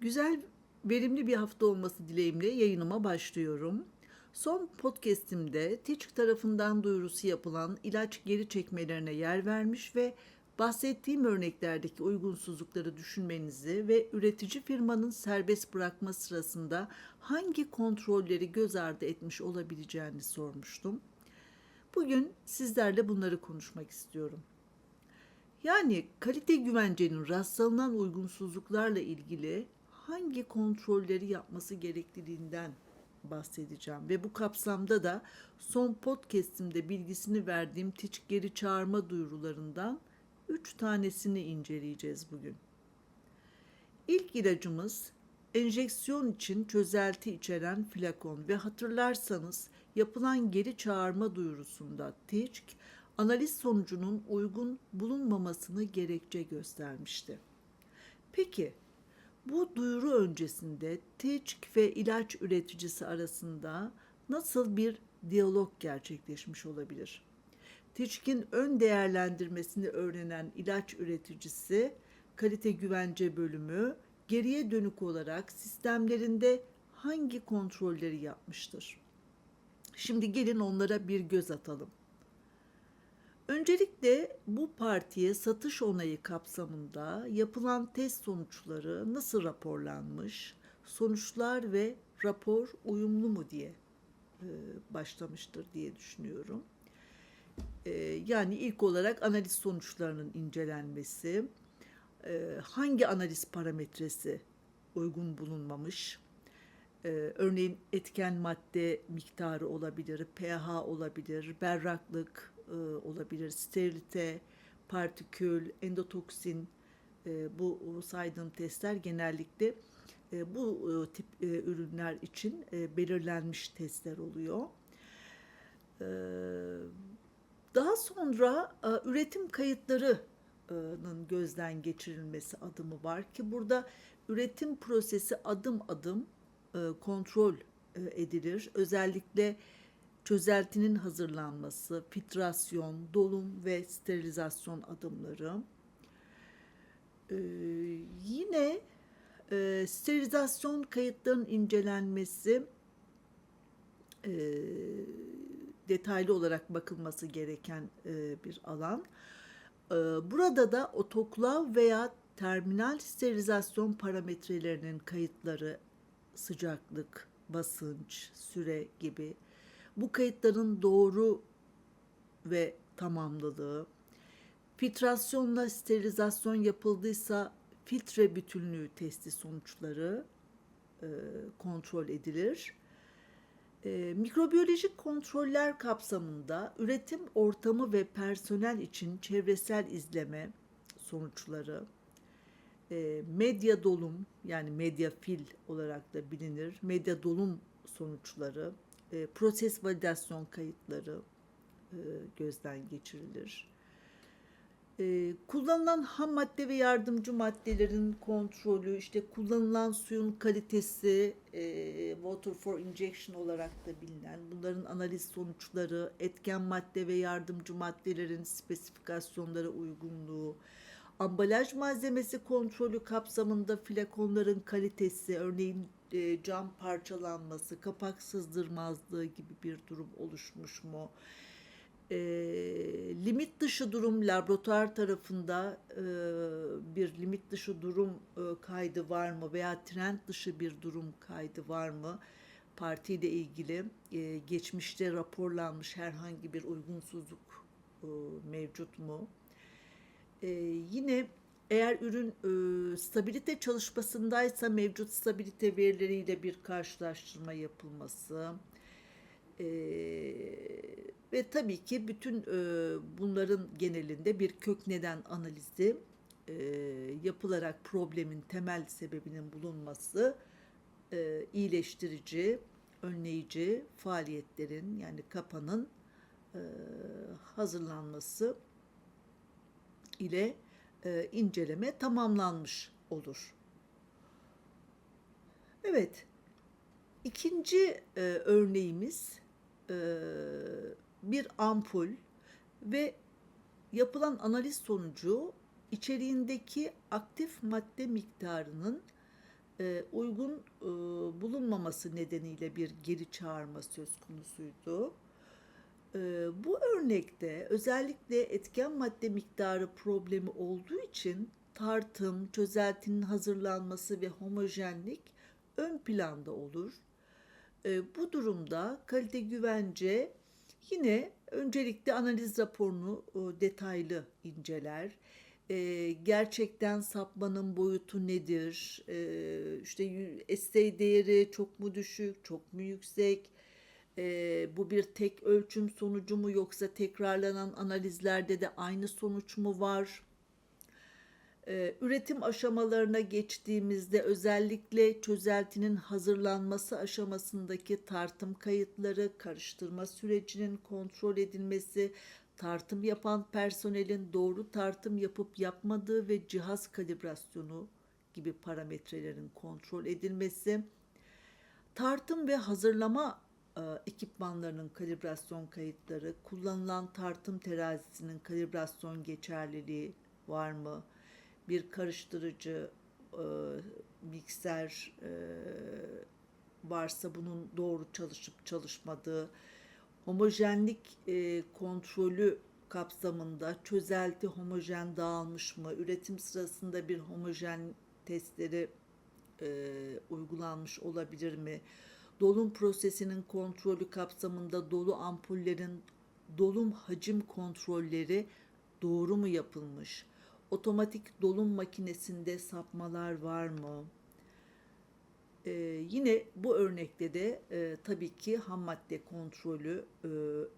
Güzel, verimli bir hafta olması dileğimle yayınıma başlıyorum. Son podcast'imde TİÇK tarafından duyurusu yapılan ilaç geri çekmelerine yer vermiş ve bahsettiğim örneklerdeki uygunsuzlukları düşünmenizi ve üretici firmanın serbest bırakma sırasında hangi kontrolleri göz ardı etmiş olabileceğini sormuştum. Bugün sizlerle bunları konuşmak istiyorum. Yani kalite güvencenin rastlanan uygunsuzluklarla ilgili hangi kontrolleri yapması gerekliliğinden bahsedeceğim ve bu kapsamda da son podcast'imde bilgisini verdiğim TİÇ geri çağırma duyurularından 3 tanesini inceleyeceğiz bugün. İlk ilacımız enjeksiyon için çözelti içeren flakon ve hatırlarsanız yapılan geri çağırma duyurusunda TİÇK analiz sonucunun uygun bulunmamasını gerekçe göstermişti. Peki bu duyuru öncesinde TİÇK ve ilaç üreticisi arasında nasıl bir diyalog gerçekleşmiş olabilir? TİÇK'in ön değerlendirmesini öğrenen ilaç üreticisi kalite güvence bölümü geriye dönük olarak sistemlerinde hangi kontrolleri yapmıştır? Şimdi gelin onlara bir göz atalım. Öncelikle bu partiye satış onayı kapsamında yapılan test sonuçları nasıl raporlanmış, sonuçlar ve rapor uyumlu mu diye e, başlamıştır diye düşünüyorum. E, yani ilk olarak analiz sonuçlarının incelenmesi, e, hangi analiz parametresi uygun bulunmamış, e, örneğin etken madde miktarı olabilir, pH olabilir, berraklık e, olabilir, sterilite, partikül, endotoksin, e, bu saydığım testler genellikle e, bu e, tip e, ürünler için e, belirlenmiş testler oluyor. E, daha sonra e, üretim kayıtlarının gözden geçirilmesi adımı var ki burada üretim prosesi adım adım e, kontrol e, edilir. Özellikle çözeltinin hazırlanması, filtrasyon, dolum ve sterilizasyon adımları. Ee, yine e, sterilizasyon kayıtlarının incelenmesi e, detaylı olarak bakılması gereken e, bir alan. E, burada da otoklav veya terminal sterilizasyon parametrelerinin kayıtları sıcaklık, basınç, süre gibi bu kayıtların doğru ve tamamlılığı, filtrasyonla sterilizasyon yapıldıysa filtre bütünlüğü testi sonuçları e, kontrol edilir. E, mikrobiyolojik kontroller kapsamında üretim ortamı ve personel için çevresel izleme sonuçları, e, medya dolum yani medya fil olarak da bilinir, medya dolum sonuçları, e, proses validasyon kayıtları e, gözden geçirilir. E, kullanılan ham madde ve yardımcı maddelerin kontrolü, işte kullanılan suyun kalitesi, e, water for injection olarak da bilinen, bunların analiz sonuçları, etken madde ve yardımcı maddelerin spesifikasyonlara uygunluğu, ambalaj malzemesi kontrolü kapsamında flakonların kalitesi, örneğin e, cam parçalanması, kapak sızdırmazlığı gibi bir durum oluşmuş mu? E, limit dışı durum laboratuvar tarafında e, bir limit dışı durum e, kaydı var mı veya trend dışı bir durum kaydı var mı? Partiyle ilgili e, geçmişte raporlanmış herhangi bir uygunsuzluk e, mevcut mu? E, yine eğer ürün e, stabilite çalışmasındaysa mevcut stabilite verileriyle bir karşılaştırma yapılması e, ve tabii ki bütün e, bunların genelinde bir kök neden analizi e, yapılarak problemin temel sebebinin bulunması e, iyileştirici, önleyici faaliyetlerin yani kapanın e, hazırlanması ile e, inceleme tamamlanmış olur. Evet, ikinci e, örneğimiz e, bir ampul ve yapılan analiz sonucu içeriğindeki aktif madde miktarının e, uygun bulunmaması nedeniyle bir geri çağırma söz konusuydu. E, bu örnekte özellikle etken madde miktarı problemi olduğu için tartım, çözeltinin hazırlanması ve homojenlik ön planda olur. E, bu durumda kalite güvence yine öncelikle analiz raporunu e, detaylı inceler. E, gerçekten sapmanın boyutu nedir? İşte SA değeri çok mu düşük, çok mu yüksek? E, bu bir tek ölçüm sonucu mu yoksa tekrarlanan analizlerde de aynı sonuç mu var? Ee, üretim aşamalarına geçtiğimizde özellikle çözeltinin hazırlanması aşamasındaki tartım kayıtları, karıştırma sürecinin kontrol edilmesi, tartım yapan personelin doğru tartım yapıp yapmadığı ve cihaz kalibrasyonu gibi parametrelerin kontrol edilmesi, tartım ve hazırlama e, ekipmanlarının kalibrasyon kayıtları, kullanılan tartım terazisinin kalibrasyon geçerliliği var mı? Bir karıştırıcı, e, mikser e, varsa bunun doğru çalışıp çalışmadığı, homojenlik e, kontrolü kapsamında çözelti homojen dağılmış mı, üretim sırasında bir homojen testleri e, uygulanmış olabilir mi? Dolum prosesinin kontrolü kapsamında dolu ampullerin dolum hacim kontrolleri doğru mu yapılmış? Otomatik dolum makinesinde sapmalar var mı? Ee, yine bu örnekte de e, tabii ki ham madde kontrolü e,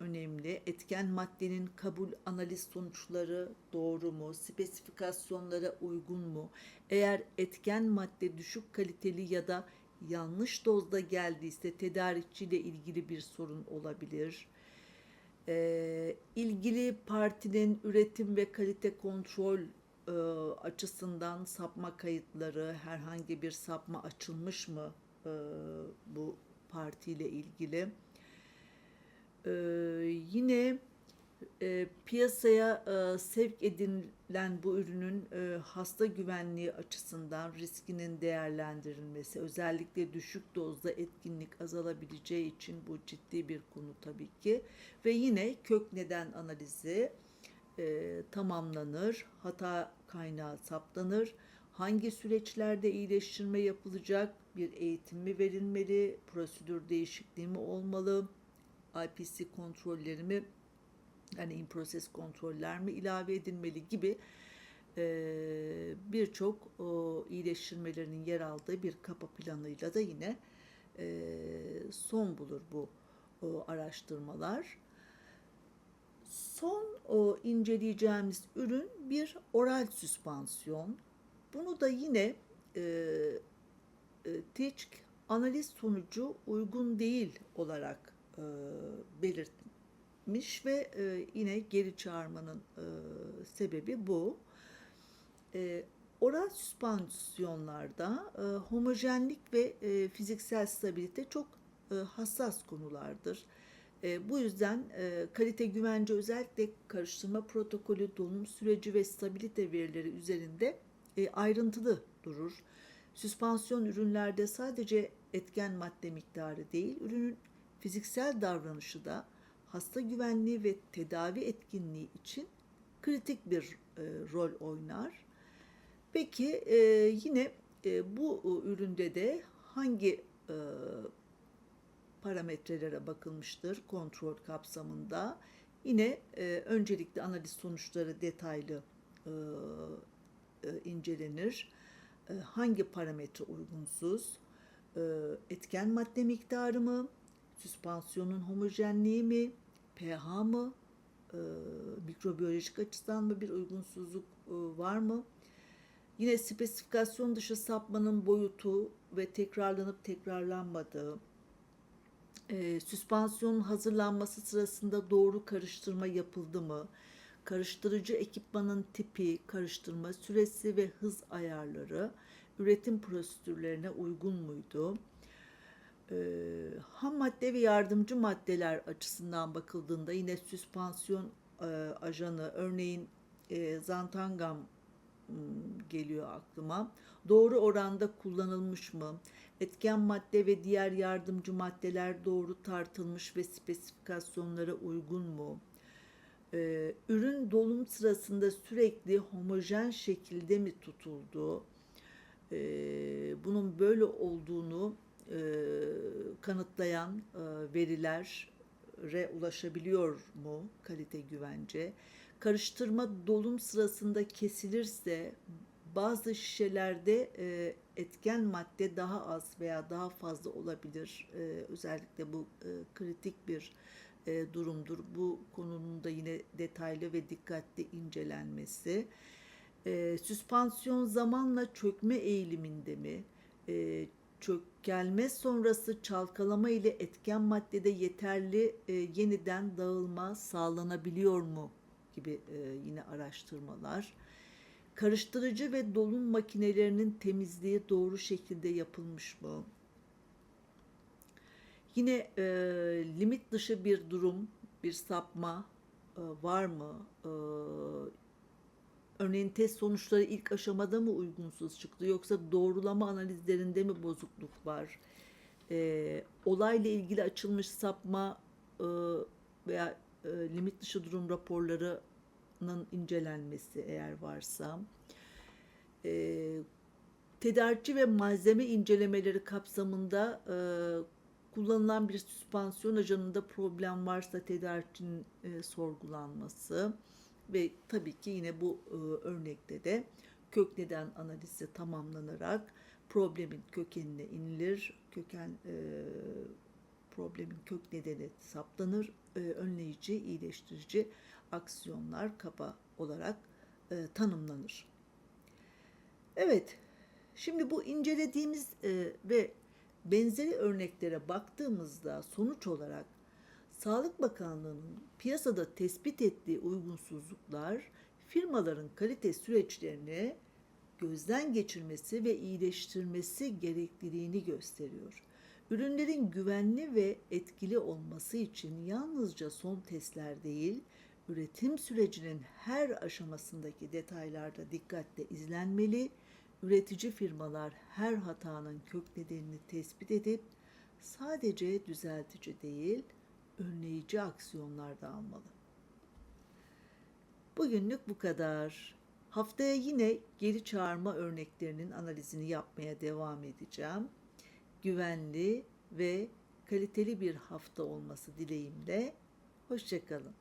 önemli. Etken maddenin kabul analiz sonuçları doğru mu? Spesifikasyonlara uygun mu? Eğer etken madde düşük kaliteli ya da yanlış dozda geldiyse tedarikçiyle ilgili bir sorun olabilir. Ee, ilgili partinin üretim ve kalite kontrol e, açısından sapma kayıtları, herhangi bir sapma açılmış mı e, bu partiyle ilgili. Ee, yine e, piyasaya e, sevk edilen bu ürünün e, hasta güvenliği açısından riskinin değerlendirilmesi, özellikle düşük dozda etkinlik azalabileceği için bu ciddi bir konu tabii ki. Ve yine kök neden analizi e, tamamlanır, hata kaynağı saptanır, hangi süreçlerde iyileştirme yapılacak, bir eğitim mi verilmeli, prosedür değişikliği mi olmalı, IPC kontrolleri mi yani in proses kontroller mi ilave edilmeli gibi e, birçok iyileştirmelerinin yer aldığı bir kapa planıyla da yine e, son bulur bu o, araştırmalar. Son o, inceleyeceğimiz ürün bir oral süspansiyon. Bunu da yine e, e, TİÇK analiz sonucu uygun değil olarak e, belirtmiş ve e, yine geri çağırmanın e, sebebi bu. E, oral süspansiyonlarda e, homojenlik ve e, fiziksel stabilite çok e, hassas konulardır. E, bu yüzden e, kalite güvence özellikle karıştırma protokolü, dolum süreci ve stabilite verileri üzerinde e, ayrıntılı durur. Süspansiyon ürünlerde sadece etken madde miktarı değil, ürünün fiziksel davranışı da hasta güvenliği ve tedavi etkinliği için kritik bir e, rol oynar. Peki e, yine e, bu üründe de hangi e, parametrelere bakılmıştır kontrol kapsamında? Yine e, öncelikle analiz sonuçları detaylı e, e, incelenir. E, hangi parametre uygunsuz? E, etken madde miktarı mı? Süspansiyonun homojenliği mi? pH mı? E, mikrobiyolojik açıdan mı bir uygunsuzluk e, var mı? Yine spesifikasyon dışı sapmanın boyutu ve tekrarlanıp tekrarlanmadığı, e, süspansiyonun hazırlanması sırasında doğru karıştırma yapıldı mı? Karıştırıcı ekipmanın tipi, karıştırma süresi ve hız ayarları üretim prosedürlerine uygun muydu? E, ham madde ve yardımcı maddeler açısından bakıldığında yine süspansiyon e, ajanı örneğin e, zantangam geliyor aklıma. Doğru oranda kullanılmış mı? Etken madde ve diğer yardımcı maddeler doğru tartılmış ve spesifikasyonlara uygun mu? Ee, ürün dolum sırasında sürekli homojen şekilde mi tutuldu? Ee, bunun böyle olduğunu e, kanıtlayan e, verilere ulaşabiliyor mu kalite güvence? Karıştırma dolum sırasında kesilirse bazı şişelerde e, etken madde daha az veya daha fazla olabilir. E, özellikle bu e, kritik bir e, durumdur. Bu konunun da yine detaylı ve dikkatli incelenmesi. E, süspansiyon zamanla çökme eğiliminde mi? E, çökelme sonrası çalkalama ile etken maddede yeterli e, yeniden dağılma sağlanabiliyor mu? gibi e, yine araştırmalar. Karıştırıcı ve dolum makinelerinin temizliği doğru şekilde yapılmış mı? Yine e, limit dışı bir durum, bir sapma e, var mı? E, örneğin test sonuçları ilk aşamada mı uygunsuz çıktı yoksa doğrulama analizlerinde mi bozukluk var? E, olayla ilgili açılmış sapma e, veya e, limit dışı durum raporlarının incelenmesi eğer varsa, e, tedarikçi ve malzeme incelemeleri kapsamında e, kullanılan bir süspansiyon ajanında problem varsa tedarikçinin e, sorgulanması ve tabii ki yine bu e, örnekte de kök neden analizi tamamlanarak problemin kökenine inilir. Köken e, problemin kök nedeni saptanır. E, önleyici, iyileştirici aksiyonlar kaba olarak e, tanımlanır. Evet, şimdi bu incelediğimiz e, ve benzeri örneklere baktığımızda sonuç olarak Sağlık Bakanlığı'nın piyasada tespit ettiği uygunsuzluklar firmaların kalite süreçlerini gözden geçirmesi ve iyileştirmesi gerekliliğini gösteriyor. Ürünlerin güvenli ve etkili olması için yalnızca son testler değil, üretim sürecinin her aşamasındaki detaylarda dikkatle izlenmeli, üretici firmalar her hatanın kök nedenini tespit edip sadece düzeltici değil, önleyici aksiyonlar da almalı. Bugünlük bu kadar. Haftaya yine geri çağırma örneklerinin analizini yapmaya devam edeceğim. Güvenli ve kaliteli bir hafta olması dileğimle. Hoşçakalın.